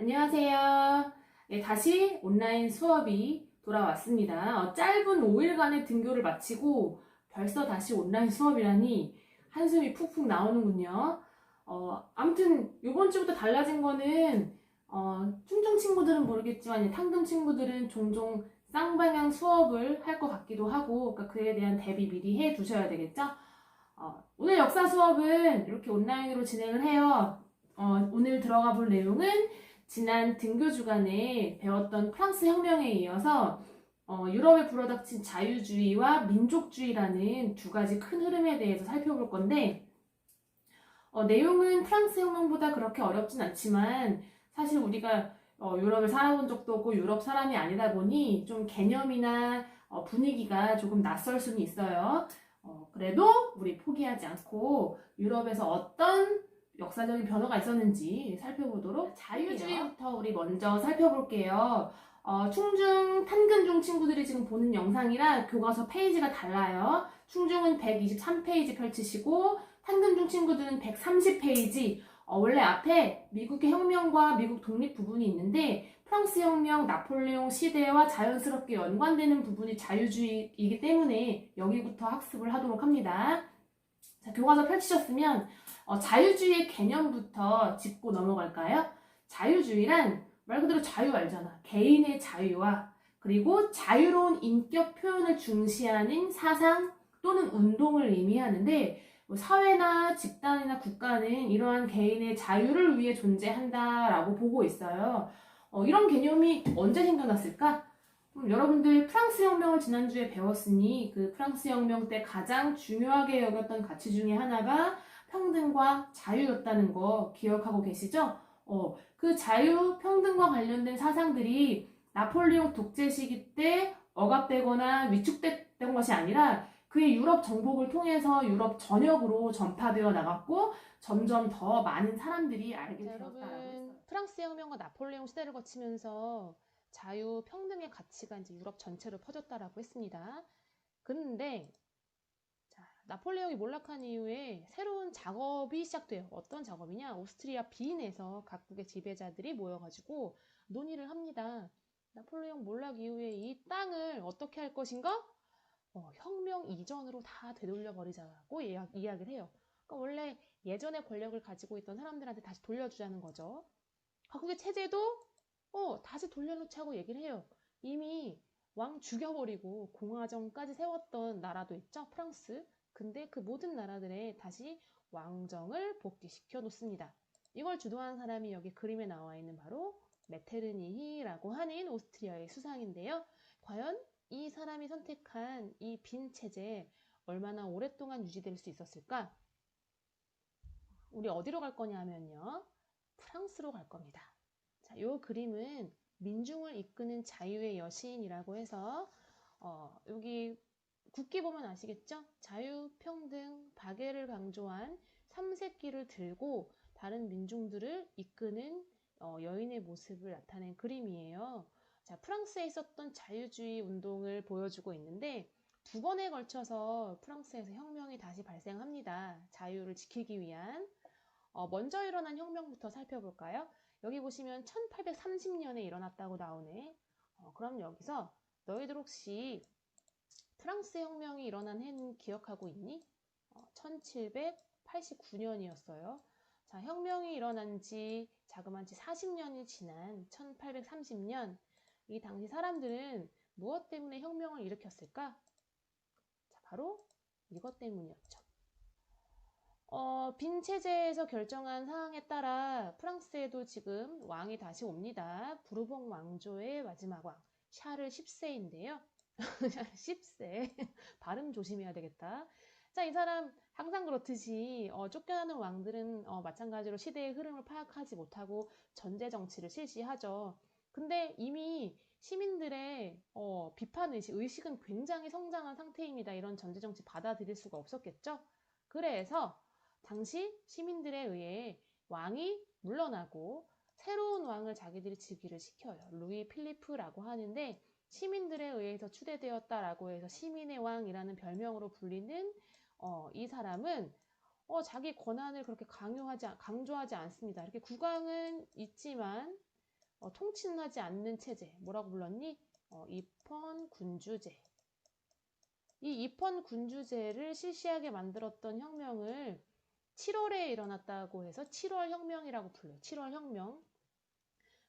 안녕하세요. 네, 다시 온라인 수업이 돌아왔습니다. 어, 짧은 5일간의 등교를 마치고 벌써 다시 온라인 수업이라니 한숨이 푹푹 나오는군요. 어, 아무튼 이번 주부터 달라진 거는 어, 충청 친구들은 모르겠지만 탕금 친구들은 종종 쌍방향 수업을 할 것 같기도 하고 그러니까 그에 대한 대비 미리 해 두셔야 되겠죠? 어, 오늘 역사 수업은 이렇게 온라인으로 진행을 해요. 어, 오늘 들어가 볼 내용은 지난 등교 주간에 배웠던 프랑스 혁명에 이어서 어, 유럽에 불어닥친 자유주의와 민족주의라는 두 가지 큰 흐름에 대해서 살펴볼 건데 어, 내용은 프랑스 혁명보다 그렇게 어렵진 않지만 사실 우리가 어, 유럽에 살아본 적도 없고 유럽 사람이 아니다 보니 좀 개념이나 어, 분위기가 조금 낯설 수는 있어요. 어, 그래도 우리 포기하지 않고 유럽에서 어떤 역사적인 변화가 있었는지 살펴보도록 자유주의부터 우리 먼저 살펴볼게요. 어, 충중 탄근중 친구들이 지금 보는 영상이랑 교과서 페이지가 달라요. 충중은 123페이지 펼치시고 탄근중 친구들은 130페이지. 어, 원래 앞에 미국의 혁명과 미국 독립 부분이 있는데 프랑스 혁명, 나폴레옹 시대와 자연스럽게 연관되는 부분이 자유주의이기 때문에 여기부터 학습을 하도록 합니다. 자, 교과서 펼치셨으면 어, 자유주의의 개념부터 짚고 넘어갈까요? 자유주의란 말 그대로 자유 알잖아. 개인의 자유와 그리고 자유로운 인격 표현을 중시하는 사상 또는 운동을 의미하는데 뭐 사회나 집단이나 국가는 이러한 개인의 자유를 위해 존재한다라고 보고 있어요. 어, 이런 개념이 언제 생겨났을까? 음, 여러분들 프랑스 혁명을 지난주에 배웠으니 그 프랑스 혁명 때 가장 중요하게 여겼던 가치 중에 하나가 평등과 자유였다는 거 기억하고 계시죠? 어, 그 자유, 평등과 관련된 사상들이 나폴레옹 독재 시기 때 억압되거나 위축됐던 것이 아니라 그의 유럽 정복을 통해서 유럽 전역으로 전파되어 나갔고 점점 더 많은 사람들이 알게 되었다라고 했어요. 프랑스 혁명과 나폴레옹 시대를 거치면서 자유 평등의 가치가 이제 유럽 전체로 퍼졌다라고 했습니다. 근데 자, 나폴레옹이 몰락한 이후에 새로운 작업이 시작돼요. 어떤 작업이냐? 오스트리아 비인에서 각국의 지배자들이 모여가지고 논의를 합니다. 나폴레옹 몰락 이후에 이 땅을 어떻게 할 것인가? 어, 혁명 이전으로 다 되돌려 버리자고 이야, 이야기를 해요. 그러니까 원래 예전의 권력을 가지고 있던 사람들한테 다시 돌려주자는 거죠. 각국의 체제도 어, 다시 돌려놓자고 얘기를 해요. 이미 왕 죽여버리고 공화정까지 세웠던 나라도 있죠. 프랑스. 근데 그 모든 나라들에 다시 왕정을 복귀시켜 놓습니다. 이걸 주도한 사람이 여기 그림에 나와 있는 바로 메테르니히라고 하는 오스트리아의 수상인데요. 과연 이 사람이 선택한 이 빈 체제 얼마나 오랫동안 유지될 수 있었을까? 우리 어디로 갈 거냐면요. 프랑스로 갈 겁니다. 자, 이 그림은 민중을 이끄는 자유의 여신이라고 해서 어, 여기 국기 보면 아시겠죠? 자유, 평등, 박애를 강조한 삼색기를 들고 다른 민중들을 이끄는 어, 여인의 모습을 나타낸 그림이에요. 자, 프랑스에 있었던 자유주의 운동을 보여주고 있는데 두 번에 걸쳐서 프랑스에서 혁명이 다시 발생합니다. 자유를 지키기 위한. 어, 먼저 일어난 혁명부터 살펴볼까요? 여기 보시면 1830년에 일어났다고 나오네. 어, 그럼 여기서 너희들 혹시 프랑스 혁명이 일어난 해는 기억하고 있니? 어, 1789년이었어요. 자, 혁명이 일어난 지 자그마치 40년이 지난 1830년. 이 당시 사람들은 무엇 때문에 혁명을 일으켰을까? 자, 바로 이것 때문이었죠. 어, 빈 체제에서 결정한 사항에 따라 프랑스에도 지금 왕이 다시 옵니다. 부르봉 왕조의 마지막 왕, 샤를 10세인데요. 10세. 발음 조심해야 되겠다. 자, 이 사람 항상 그렇듯이 어, 쫓겨나는 왕들은 어, 마찬가지로 시대의 흐름을 파악하지 못하고 전제 정치를 실시하죠. 근데 이미 시민들의 어, 비판 의식, 의식은 굉장히 성장한 상태입니다. 이런 전제 정치 받아들일 수가 없었겠죠. 그래서 당시 시민들에 의해 왕이 물러나고 새로운 왕을 자기들이 즉위를 시켜요. 루이 필리프라고 하는데 시민들에 의해서 추대되었다라고 해서 시민의 왕이라는 별명으로 불리는 어, 이 사람은 어, 자기 권한을 그렇게 강요하지 않- 강조하지 않습니다. 이렇게 국왕은 있지만 어, 통치는 하지 않는 체제. 뭐라고 불렀니? 어, 입헌 군주제. 이 입헌 군주제를 실시하게 만들었던 혁명을 7월에 일어났다고 해서 7월 혁명이라고 불러요. 7월 혁명.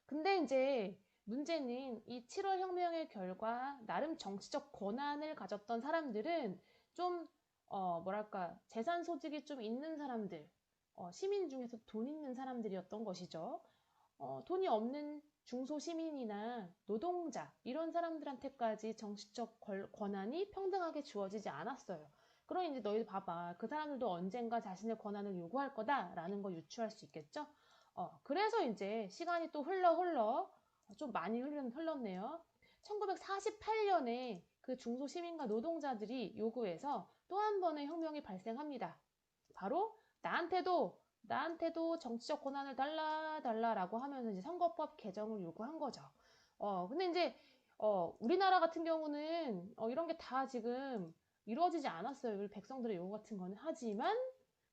근데 이제 문제는 이 7월 혁명의 결과 나름 정치적 권한을 가졌던 사람들은 좀 어, 뭐랄까 재산 소득이 좀 있는 사람들, 어, 시민 중에서 돈 있는 사람들이었던 것이죠. 어, 돈이 없는 중소 시민이나 노동자 이런 사람들한테까지 정치적 걸- 권한이 평등하게 주어지지 않았어요. 그럼 이제 너희들 봐봐. 그 사람들도 언젠가 자신의 권한을 요구할 거다라는 걸 유추할 수 있겠죠? 어, 그래서 이제 시간이 또 흘러 흘러 좀 많이 흘렀, 흘렀네요. 1948년에 그 중소 시민과 노동자들이 요구해서 또 한 번의 혁명이 발생합니다. 바로 나한테도 나한테도 정치적 권한을 달라 달라라고 하면서 이제 선거법 개정을 요구한 거죠. 어, 근데 이제 어, 우리나라 같은 경우는 어, 이런 게 다 지금 이루어지지 않았어요. 우리 백성들의 요구 같은 거는 하지만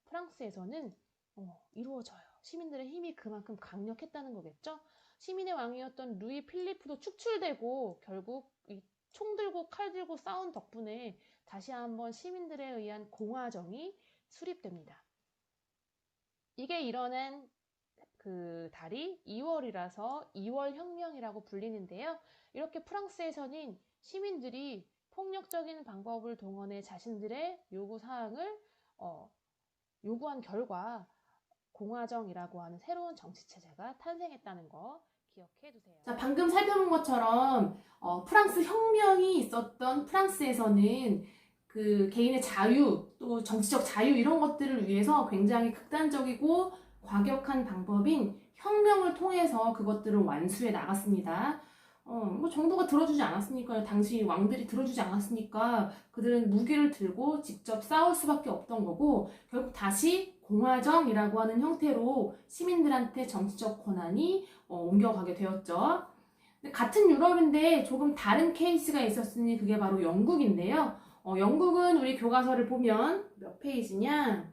프랑스에서는 어, 이루어져요. 시민들의 힘이 그만큼 강력했다는 거겠죠. 시민의 왕이었던 루이 필리프도 축출되고 결국 이총 들고 칼 들고 싸운 덕분에 다시 한번 시민들에 의한 공화정이 수립됩니다. 이게 일어난 그 달이 2월이라서 2월 혁명이라고 불리는데요. 이렇게 프랑스에서는 시민들이 폭력적인 방법을 동원해 자신들의 요구 사항을 어, 요구한 결과 공화정이라고 하는 새로운 정치 체제가 탄생했다는 거 기억해 두세요. 자, 방금 살펴본 것처럼 어, 프랑스 혁명이 있었던 프랑스에서는 그 개인의 자유, 또 정치적 자유 이런 것들을 위해서 굉장히 극단적이고 과격한 방법인 혁명을 통해서 그것들을 완수해 나갔습니다. 어, 뭐 정부가 들어주지 않았으니까요. 당시 왕들이 들어주지 않았으니까 그들은 무기를 들고 직접 싸울 수밖에 없던 거고 결국 다시 공화정이라고 하는 형태로 시민들한테 정치적 권한이 어, 옮겨가게 되었죠. 같은 유럽인데 조금 다른 케이스가 있었으니 그게 바로 영국인데요. 어, 영국은 우리 교과서를 보면 몇 페이지냐?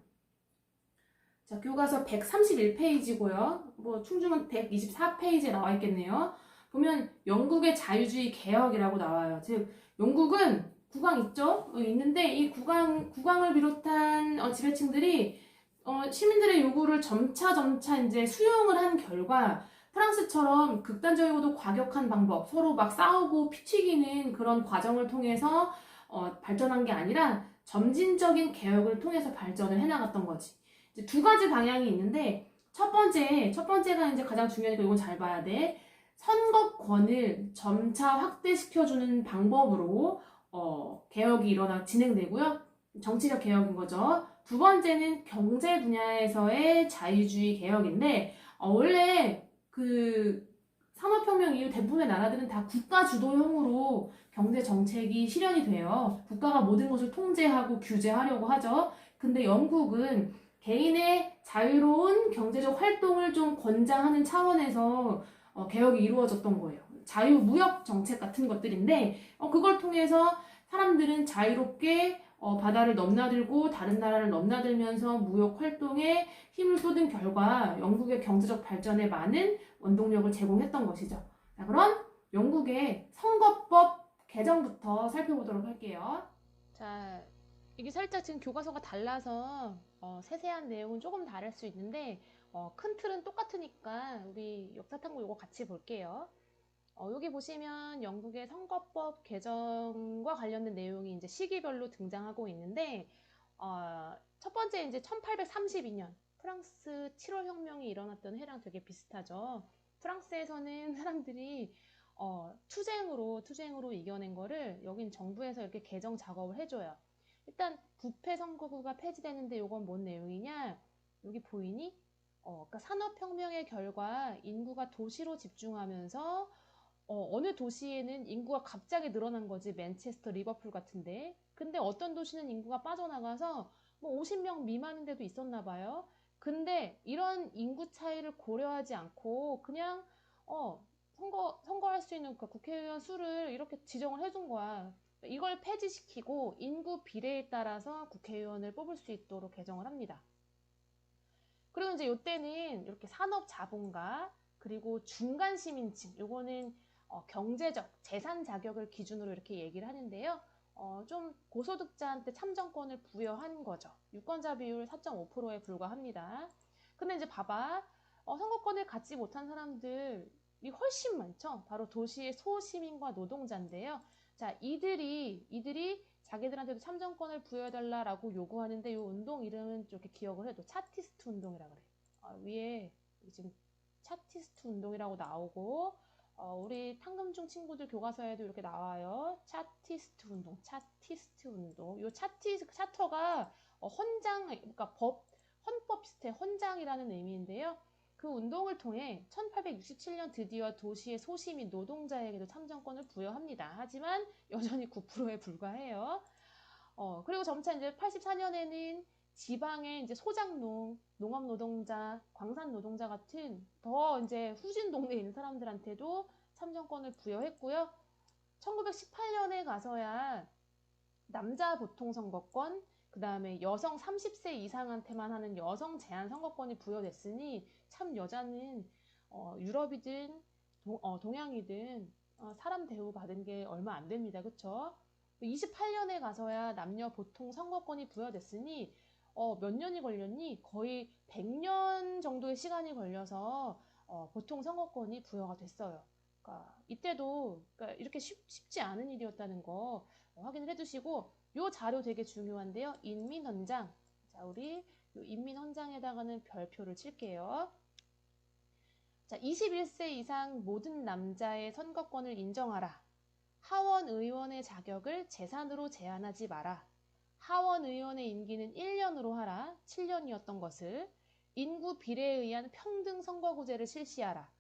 자, 교과서 131페이지고요. 뭐 충중은 124페이지에 나와 있겠네요. 보면 영국의 자유주의 개혁이라고 나와요. 즉 영국은 국왕 있죠? 어, 있는데 이 국왕 국왕을 비롯한 어, 지배층들이 어, 시민들의 요구를 점차 점차 이제 수용을 한 결과 프랑스처럼 극단적이고도 과격한 방법, 서로 막 싸우고 피튀기는 그런 과정을 통해서 어, 발전한 게 아니라 점진적인 개혁을 통해서 발전을 해나갔던 거지. 이제 두 가지 방향이 있는데 첫 번째, 첫 번째가 이제 가장 중요하니까 이건 잘 봐야 돼. 선거권을 점차 확대시켜주는 방법으로 어, 개혁이 일어나 진행되고요. 정치적 개혁인 거죠. 두 번째는 경제 분야에서의 자유주의 개혁인데 어, 원래 그 산업혁명 이후 대부분의 나라들은 다 국가 주도형으로 경제 정책이 실현이 돼요. 국가가 모든 것을 통제하고 규제하려고 하죠. 근데 영국은 개인의 자유로운 경제적 활동을 좀 권장하는 차원에서 어, 개혁이 이루어졌던 거예요. 자유무역 정책 같은 것들인데 어, 그걸 통해서 사람들은 자유롭게 어, 바다를 넘나들고 다른 나라를 넘나들면서 무역 활동에 힘을 쏟은 결과 영국의 경제적 발전에 많은 원동력을 제공했던 것이죠. 자, 그럼 영국의 선거법 개정부터 살펴보도록 할게요. 자, 이게 살짝 지금 교과서가 달라서 어, 세세한 내용은 조금 다를 수 있는데 어, 큰 틀은 똑같으니까 우리 역사탐구 이거 같이 볼게요. 어, 여기 보시면 영국의 선거법 개정과 관련된 내용이 이제 시기별로 등장하고 있는데 어, 첫 번째 이제 1832년 프랑스 7월 혁명이 일어났던 해랑 되게 비슷하죠. 프랑스에서는 사람들이 어, 투쟁으로 투쟁으로 이겨낸 거를 여긴 정부에서 이렇게 개정 작업을 해줘요. 일단 부패 선거구가 폐지되는데 이건 뭔 내용이냐? 여기 보이니? 어, 그러니까 산업혁명의 결과 인구가 도시로 집중하면서 어, 어느 도시에는 인구가 갑자기 늘어난 거지 맨체스터, 리버풀 같은데 근데 어떤 도시는 인구가 빠져나가서 뭐 50명 미만인 데도 있었나 봐요. 근데 이런 인구 차이를 고려하지 않고 그냥 어, 선거 선거할 수 있는 그 국회의원 수를 이렇게 지정을 해준 거야. 이걸 폐지시키고 인구 비례에 따라서 국회의원을 뽑을 수 있도록 개정을 합니다. 그리고 이제 이때는 이렇게 산업 자본가 그리고 중간 시민층, 요거는 어, 경제적 재산 자격을 기준으로 이렇게 얘기를 하는데요. 어, 좀 고소득자한테 참정권을 부여한 거죠. 유권자 비율 4.5%에 불과합니다. 근데 이제 봐봐. 어, 선거권을 갖지 못한 사람들이 훨씬 많죠. 바로 도시의 소시민과 노동자인데요. 자, 이들이, 이들이 자기들한테도 참정권을 부여해달라라고 요구하는데 이 운동 이름은 이렇게 기억을 해도 차티스트 운동이라 그래. 아, 위에 지금 차티스트 운동이라고 나오고 어, 우리 탕금중 친구들 교과서에도 이렇게 나와요. 차티스트 운동, 차티스트 운동. 요 차티 차터가 어, 헌장, 그러니까 법, 헌법 비슷해 헌장이라는 의미인데요. 그 운동을 통해 1867년 드디어 도시의 소시민 노동자에게도 참정권을 부여합니다. 하지만 여전히 9%에 불과해요. 어, 그리고 점차 이제 84년에는 지방의 이제 소작농, 농업 노동자, 광산 노동자 같은 더 이제 후진 동네에 있는 사람들한테도 참정권을 부여했고요. 1918년에 가서야 남자 보통 선거권, 그 다음에 여성 30세 이상한테만 하는 여성 제한 선거권이 부여됐으니 참 여자는 어, 유럽이든 동, 어, 동양이든 어, 사람 대우 받은 게 얼마 안 됩니다. 그쵸? 28년에 가서야 남녀 보통 선거권이 부여됐으니 어, 몇 년이 걸렸니? 거의 100년 정도의 시간이 걸려서 어, 보통 선거권이 부여가 됐어요. 그러니까 이때도 그러니까 이렇게 쉽, 지 않은 일이었다는 거 어, 확인을 해두시고 요 자료 되게 중요한데요. 인민헌장. 자, 우리 요 인민헌장에다가는 별표를 칠게요. 자, 21세 이상 모든 남자의 선거권을 인정하라. 하원 의원의 자격을 재산으로 제한하지 마라. 하원 의원의 임기는 1년으로 하라. 7년이었던 것을. 인구 비례에 의한 평등 선거구제를 실시하라.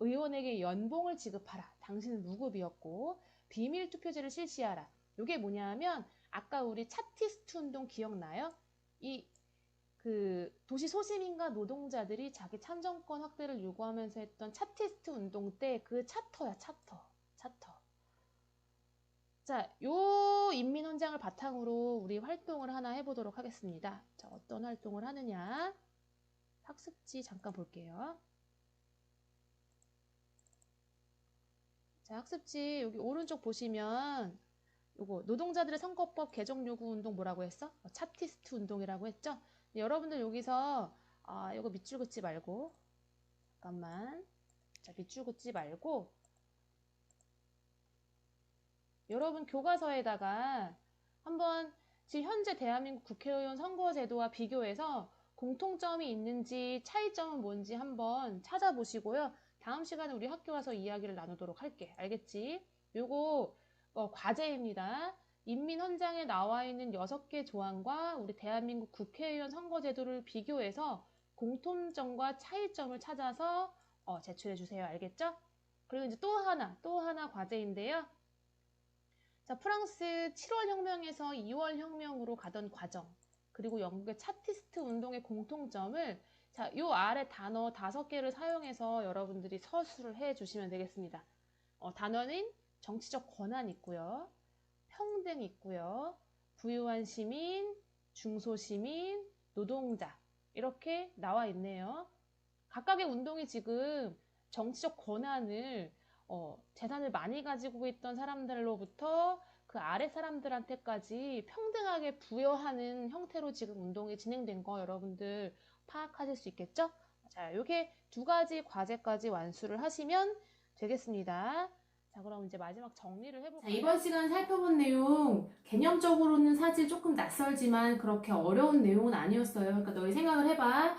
의원에게 연봉을 지급하라. 당신은 무급이었고. 비밀 투표제를 실시하라. 이게 뭐냐면 아까 우리 차티스트 운동 기억나요? 이 그 도시 소시민과 노동자들이 자기 참정권 확대를 요구하면서 했던 차티스트 운동 때 그 차터야 차터 자, 요 인민헌장을 바탕으로 우리 활동을 하나 해보도록 하겠습니다. 자, 어떤 활동을 하느냐? 학습지 잠깐 볼게요. 자, 학습지 여기 오른쪽 보시면 요거 노동자들의 선거법 개정 요구 운동 뭐라고 했어? 어, 차티스트 운동이라고 했죠? 여러분들 여기서 아, 요거 밑줄 긋지 말고 잠깐만. 자, 밑줄 긋지 말고 여러분 교과서에다가 한번 지금 현재 대한민국 국회의원 선거제도와 비교해서 공통점이 있는지 차이점은 뭔지 한번 찾아보시고요. 다음 시간에 우리 학교 와서 이야기를 나누도록 할게. 알겠지? 요거 어, 과제입니다. 인민헌장에 나와 있는 6개 조항과 우리 대한민국 국회의원 선거제도를 비교해서 공통점과 차이점을 찾아서 어, 제출해 주세요. 알겠죠? 그리고 이제 또 하나, 또 하나 과제인데요. 자, 프랑스 7월 혁명에서 2월 혁명으로 가던 과정, 그리고 영국의 차티스트 운동의 공통점을 자, 요 아래 단어 다섯 개를 사용해서 여러분들이 서술을 해 주시면 되겠습니다. 어, 단어는 정치적 권한 있고요. 평등 있고요. 부유한 시민, 중소시민, 노동자 이렇게 나와 있네요. 각각의 운동이 지금 정치적 권한을 어, 재산을 많이 가지고 있던 사람들로부터 그 아래 사람들한테까지 평등하게 부여하는 형태로 지금 운동이 진행된 거 여러분들 파악하실 수 있겠죠? 자, 요게 두 가지 과제까지 완수를 하시면 되겠습니다. 자, 그럼 이제 마지막 정리를 자, 해볼까요? 이번 시간 살펴본 내용 개념적으로는 사실 조금 낯설지만 그렇게 어려운 내용은 아니었어요. 그러니까 너희 생각을 해봐.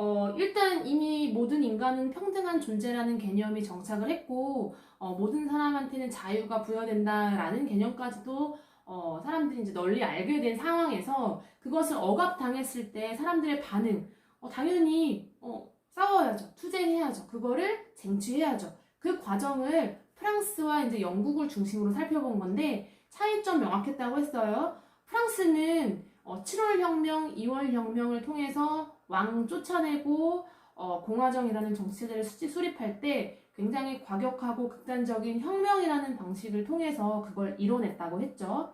어, 일단 이미 모든 인간은 평등한 존재라는 개념이 정착을 했고, 어, 모든 사람한테는 자유가 부여된다라는 개념까지도 어, 사람들이 이제 널리 알게 된 상황에서 그것을 억압당했을 때 사람들의 반응, 어, 당연히 어, 싸워야죠. 투쟁해야죠. 그거를 쟁취해야죠. 그 과정을 프랑스와 이제 영국을 중심으로 살펴본 건데 차이점 명확했다고 했어요. 프랑스는 어, 7월 혁명, 2월 혁명을 통해서 왕 쫓아내고 어, 공화정이라는 정치제를 수- 수립할 때 굉장히 과격하고 극단적인 혁명이라는 방식을 통해서 그걸 이뤄냈다고 했죠.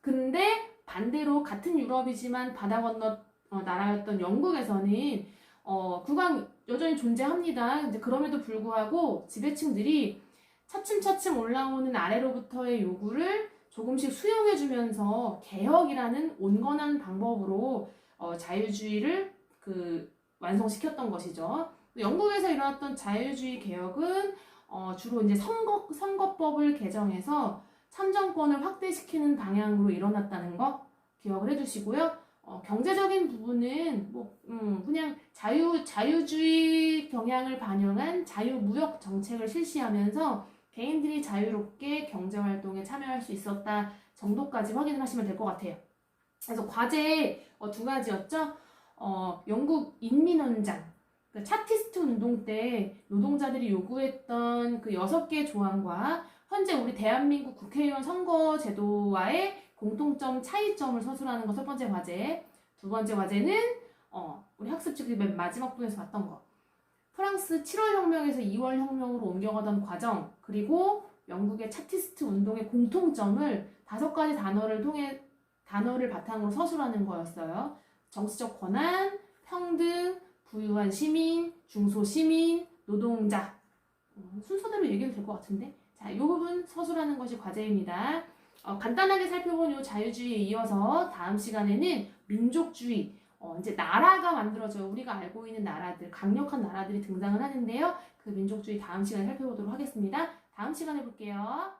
근데 반대로 같은 유럽이지만 바다 건너 어, 나라였던 영국에서는 어, 국왕 여전히 존재합니다. 근데 그럼에도 불구하고 지배층들이 차츰차츰 올라오는 아래로부터의 요구를 조금씩 수용해주면서 개혁이라는 온건한 방법으로 어, 자유주의를 그 완성시켰던 것이죠. 영국에서 일어났던 자유주의 개혁은 어, 주로 이제 선거 선거법을 개정해서 참정권을 확대시키는 방향으로 일어났다는 거 기억을 해주시고요. 어, 경제적인 부분은 뭐 음, 그냥 자유 자유주의 경향을 반영한 자유무역 정책을 실시하면서 개인들이 자유롭게 경제 활동에 참여할 수 있었다 정도까지 확인을 하시면 될 것 같아요. 그래서 과제 어, 두 가지였죠. 어, 영국 인민헌장 그 차티스트 운동 때 노동자들이 요구했던 그 여섯 개 조항과 현재 우리 대한민국 국회의원 선거 제도와의 공통점 차이점을 서술하는 거첫 번째 과제. 두 번째 과제는 어, 우리 학습지 맨 마지막 분에서 봤던 거. 프랑스 7월 혁명에서 2월 혁명으로 옮겨가던 과정, 그리고 영국의 차티스트 운동의 공통점을 다섯 가지 단어를 통해 단어를 바탕으로 서술하는 거였어요. 정치적 권한, 평등, 부유한 시민, 중소시민, 노동자. 음, 순서대로 얘기해도 될 것 같은데. 자, 이 부분 서술하는 것이 과제입니다. 어, 간단하게 살펴본 이 자유주의에 이어서 다음 시간에는 민족주의, 어, 이제 나라가 만들어져요. 우리가 알고 있는 나라들, 강력한 나라들이 등장을 하는데요. 그 민족주의 다음 시간에 살펴보도록 하겠습니다. 다음 시간에 볼게요.